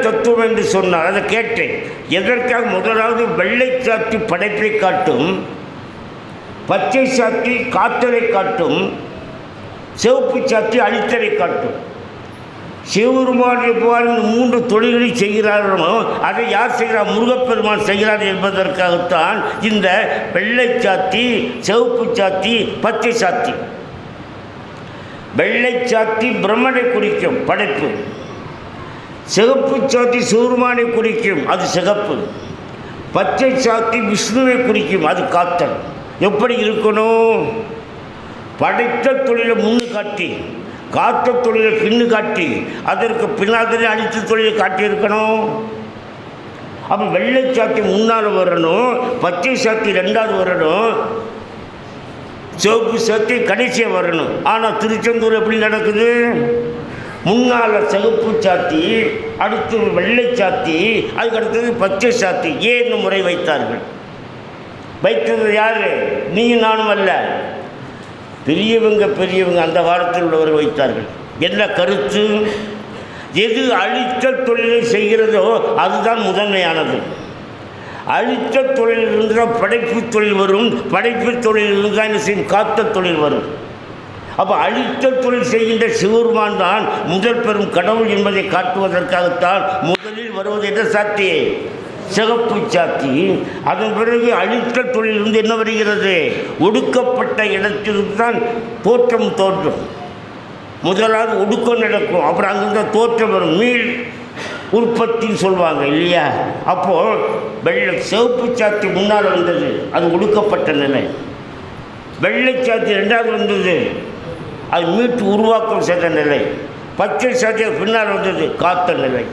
தத்துவம் என்று சொன்னார் அதை கேட்டேன். எதற்காக முதலாவது வெள்ளை சாத்தி படைப்பை காட்டும் பச்சை சாத்தி காத்தலை காட்டும் சிவப்பு சாத்தி அழித்தலை காட்டும். சிவபெருமான் எவ்வாறு இந்த மூன்று தொழில்களை செய்கிறார்களோ அதை யார் செய்கிறார்? முருகப்பெருமான் செய்கிறார் என்பதற்காகத்தான் இந்த வெள்ளை சாத்தி சிவப்பு சாத்தி பச்சை சாத்தி வெள்ளை சாத்தி பிரம்மனை குறிக்கும் படைப்பு. சிகப்பு சாத்தி சிவருமானை குறிக்கும் அது சிகப்பு. பச்சை சாத்தி விஷ்ணுவை குறிக்கும் அது காத்தல். எப்படி இருக்கணும்? படைத்த தொழிலை முன்னு காட்டி காத்த தொழிலை பின்னு காட்டி அதற்கு பின்னாதனே அழித்த தொழிலை காட்டியிருக்கணும். அப்போ வெள்ளை சாத்தி முன்னால் வரணும் பச்சை சாத்தி ரெண்டாவது வரணும் சிவப்பு சாத்தி கடைசியாக வரணும். ஆனால் திருச்செந்தூர் எப்படி நடக்குது? முன்னால் சிகப்பு சாத்தி அடுத்து வெள்ளை சாத்தி அதுக்கு அடுத்தது பச்சை சாத்தி ஏன்னு முறை வைத்தார்கள். வைத்தது யார்? நீயும் நானும் அல்ல. பெரியவங்க பெரியவங்க அந்த வாரத்தில் உள்ளவர்கள் வைத்தார்கள். என்ன கருத்து? எது அழித்த தொழிலை செய்கிறதோ அதுதான் முதன்மையானது. அழித்த தொழிலிருந்து தான் படைப்பு தொழில் வரும் படைப்பு தொழிலிருந்து தான் என்ன செய்யும்? காத்த தொழில் வரும். அப்போ அழித்த தொழில் செய்கின்ற சிவருமான் தான் முதல் பெரும் கடவுள் என்பதை காட்டுவதற்காகத்தான் முதலில் வருவது என்ற சாத்தி சிகப்பு சாத்தி. அதன் பிறகு அழித்த தொழிலிருந்து என்ன வருகிறது? ஒடுக்கப்பட்ட இடத்திலிருந்து தான் தோற்றம் தோன்றும். முதலாவது ஒடுக்கம் நடக்கும். அப்புறம் அங்கிருந்த தோற்றம் வரும். மீள் உற்பத்தின்னு சொல்லுவாங்க இல்லையா? அப்போது வெள்ளை சிவப்பு சாத்தி முன்னால் வந்தது. அது ஒடுக்கப்பட்ட நிலை. வெள்ளை சாத்தி ரெண்டாவது வந்தது. அது மீட்டு உருவாக்கம் செய்த நிலை. பச்சை சட்டையை பின்னால் வந்தது காத்த நிலை.